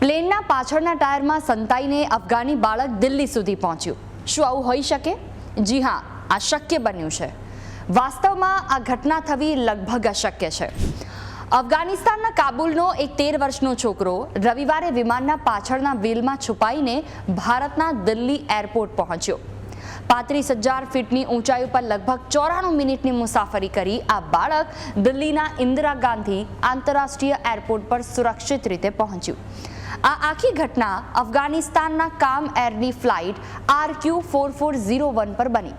પ્લેનના પાછળના ટાયરમાં સંતાઈને અફઘાની બાળક દિલ્હી સુધી પહોંચ્યું. શું આવું હોઈ શકે? જી હા, આ શક્ય બન્યું છે. વાસ્તવમાં આ ઘટના થવી લગભગ અશક્ય છે. અફઘાનિસ્તાનના કાબુલનો એક તેર વર્ષનો છોકરો રવિવારે વિમાનના પાછળના વ્હીલમાં છુપાઈને ભારતના દિલ્હી એરપોર્ટ પહોંચ્યો. પાંત્રીસ હજાર ફીટની ઊંચાઈ ઉપર લગભગ ચોરાણું મિનિટની મુસાફરી કરી આ બાળક દિલ્હીના ઇન્દિરા ગાંધી આંતરરાષ્ટ્રીય એરપોર્ટ પર સુરક્ષિત રીતે પહોંચ્યું. આ આખી ઘટના અફઘાનિસ્તાનના કામ એરની flight R Q four four zero one પર બની.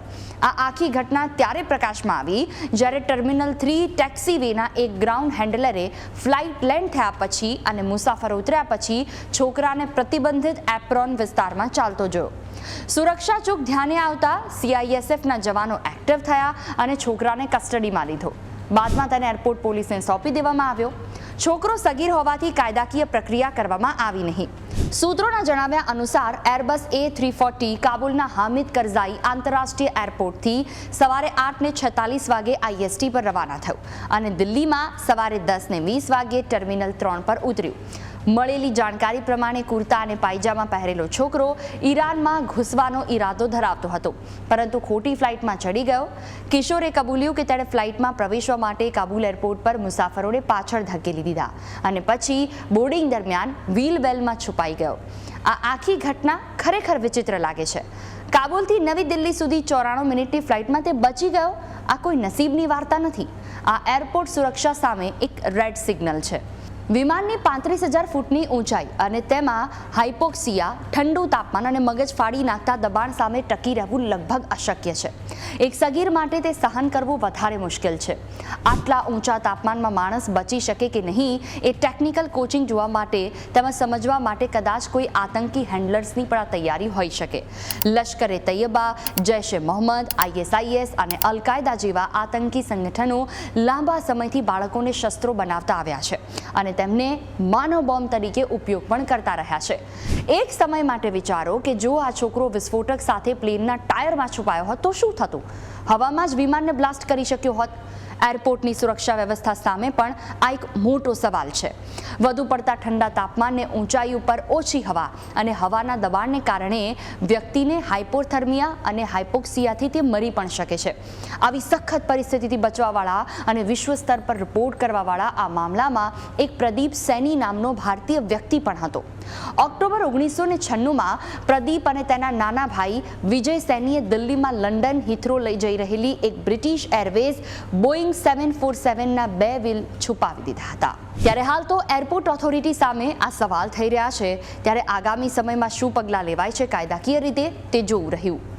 આ આખી ઘટના ત્યારે પ્રકાશમાં આવી જ્યારે ટર્મિનલ થ્રી ટેક્સી વેના એક ગ્રાઉન્ડ હેન્ડલરે ફ્લાઇટ લેન્ડ થયા પછી અને મુસાફરો ઉતર્યા પછી છોકરાને પ્રતિબંધિત એપ્રોન વિસ્તારમાં ચાલતો જોયો. સુરક્ષા ચૂક ધ્યાને આવતા સીઆઈએસએફના જવાનો એક્ટિવ થયા અને છોકરાને કસ્ટડીમાં લીધો. બાદમાં તેને એરપોર્ટ પોલીસને સોંપી દેવામાં આવ્યો. છોકરો સગીર હોવાથી કાયદાકીય પ્રક્રિયા કરવામાં આવી નહીં. સૂત્રોના જણાવ્યા અનુસાર એરબસ એ થ્રી ફોર્ટી કાબુલના હામિદ કરઝાઈ આંતરરાષ્ટ્રીય એરપોર્ટથી સવારે આઠને છતાલીસ વાગે આઈએસટી પર રવાના થયું અને દિલ્હીમાં સવારે દસને વીસ વાગે ટર્મિનલ ત્રણ પર ઉતર્યું. મળેલી જાણકારી પ્રમાણે કુર્તા અને પાયજામા પહેરેલો છોકરો ઈરાનમાં ઘૂસવાનો ઈરાદો ધરાવતો હતો. પરંતુ ખોટી ફ્લાઇટમાં ચડી ગયો. કિશોરે કબૂલ્યું કે તેણે ફ્લાઇટમાં પ્રવેશવા માટે કાબુલ એરપોર્ટ પર મુસાફરોને પાછળ ધકેલી દીધા અને પછી બોર્ડિંગ દરમિયાન વ્હીલ વેલમાં છુપાઈ ગયો. આ આખી ઘટના ખરેખર વિચિત્ર લાગે છે. કાબુલથી નવી દિલ્હી સુધી ચોરાણું મિનિટની ફ્લાઇટમાં તે બચી ગયો? આ કોઈ નસીબની વાર્તા નથી. આ એરપોર્ટ સુરક્ષા સામે એક રેડ સિગ્નલ છે. વિમાનની પાંત્રીસ હજાર ફૂટની ઊંચાઈ અને તેમાં હાઇપોક્સિયા ઠંડુ તાપમાન અને મગજ ફાડી નાખતા દબાણ સામે ટકી રહેવું લગભગ અશક્ય છે. એક સગીર માટે તે સહન કરવું વધારે મુશ્કેલ છે. આટલા ઊંચા તાપમાનમાં માણસ બચી શકે કે નહીં એ ટેકનિકલ કોચિંગ જોવા માટે તેમજ સમજવા માટે કદાચ કોઈ આતંકી હેન્ડલર્સની પણ આ તૈયારી હોઈ શકે. લશ્કરે તૈયબા, જૈશ એ મોહમ્મદ, આઈએસઆઈએસ અને અલકાયદા જેવા આતંકી સંગઠનો લાંબા સમયથી બાળકોને શસ્ત્રો બનાવતા આવ્યા છે અને તેમને માનવ બોમ્બ તરીકે ઉપયોગ પણ કરતા રહ્યા છે. એક સમય માટે વિચારો કે જો આ છોકરો વિસ્ફોટક સાથે પ્લેનના ટાયરમાં છુપાયો હોત તો શું થતું? હવામાં જ વિમાનને બ્લાસ્ટ કરી શક્યો હોત. એરપોર્ટની સુરક્ષા વ્યવસ્થા સામે પણ આ એક મોટો સવાલ છે. વધુ પડતા ઠંડા તાપમાનને ઊંચાઈ ઉપર ઓછી હવા અને હવાના દબાણને કારણે વ્યક્તિને હાઇપોથર્મિયા અને હાઇપોક્સિયાથી તે મરી પણ શકે છે. આવી સખત પરિસ્થિતિથી બચવાવાળા અને વિશ્વ સ્તર પર રિપોર્ટ કરવાવાળા આ મામલામાં એક પ્રદીપ સૈની નામનો ભારતીય વ્યક્તિ પણ હતો. ઓક્ટોબર ઓગણીસો ને છન્નુંમાં પ્રદીપ અને તેના નાના ભાઈ વિજય સૈનીએ દિલ્હીમાં લંડન હિથ્રો લઈ જઈ રહેલી એક British Airways Boeing seven four સેવનના બે વ્હીલ છુપાવી દીધા હતા. ત્યારે હાલ તો એરપોર્ટ ઓથોરિટી સામે આ સવાલ થઈ રહ્યા છે. ત્યારે આગામી સમયમાં શું પગલાં લેવાય છે, કાયદાકીય રીતે તે જોવું રહ્યું.